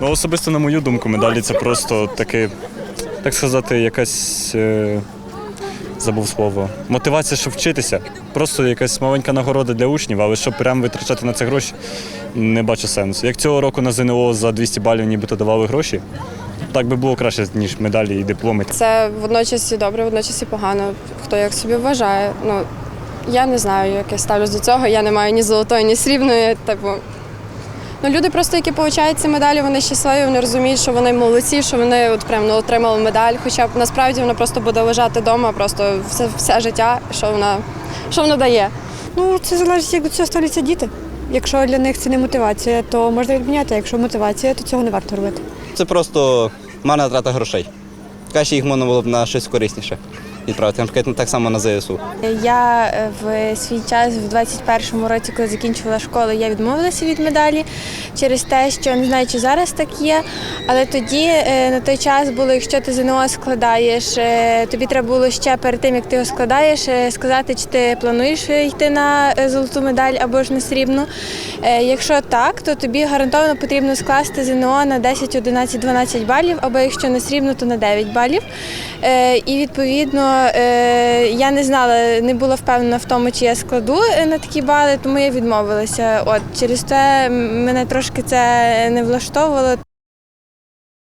Ну, особисто, на мою думку, медалі це просто таке, так сказати, якась. Е... Забув слово. Мотивація, щоб вчитися. Просто якась маленька нагорода для учнів, але щоб прям витрачати на це гроші, не бачу сенсу. Як цього року на ЗНО за 200 балів нібито давали гроші, так би було краще, ніж медалі і дипломи. Це водночас і добре, водночас і погано. Хто як собі вважає. Ну я не знаю, як я ставлюсь до цього. Я не маю ні золотої, ні срібної. Типу. Ну, люди просто, які получають ці медалі, вони щасливі, вони розуміють, що вони молодці, що вони от прям ну, отримали медаль. Хоча б насправді вона просто буде лежати вдома, просто все, все життя, що вона, що вона дає. Ну, це залежить, як до цього ставляться діти. Якщо для них це не мотивація, то можна відміняти. а Якщо мотивація, то цього не варто робити. Це просто марна трата грошей. Краще їх можна було б на щось корисніше відправити, наприклад, так само на ЗСУ. Я е, в свій час, в 21-му році, коли закінчувала школу, я відмовилася від медалі через те, що не знаю, чи зараз так є. Але тоді е, на той час було, якщо ти ЗНО складаєш, е, тобі треба було ще перед тим, як ти його складаєш, сказати, чи ти плануєш йти на золоту медаль або ж на срібну. Якщо так, то тобі гарантовано потрібно скласти ЗНО на 10, 11, 12 балів, або якщо на срібну, то на 9 балів. І відповідно я не знала, не була впевнена в тому, чи я складу е, на такі бали, тому я відмовилася. От через те мене трошки це не влаштовувало.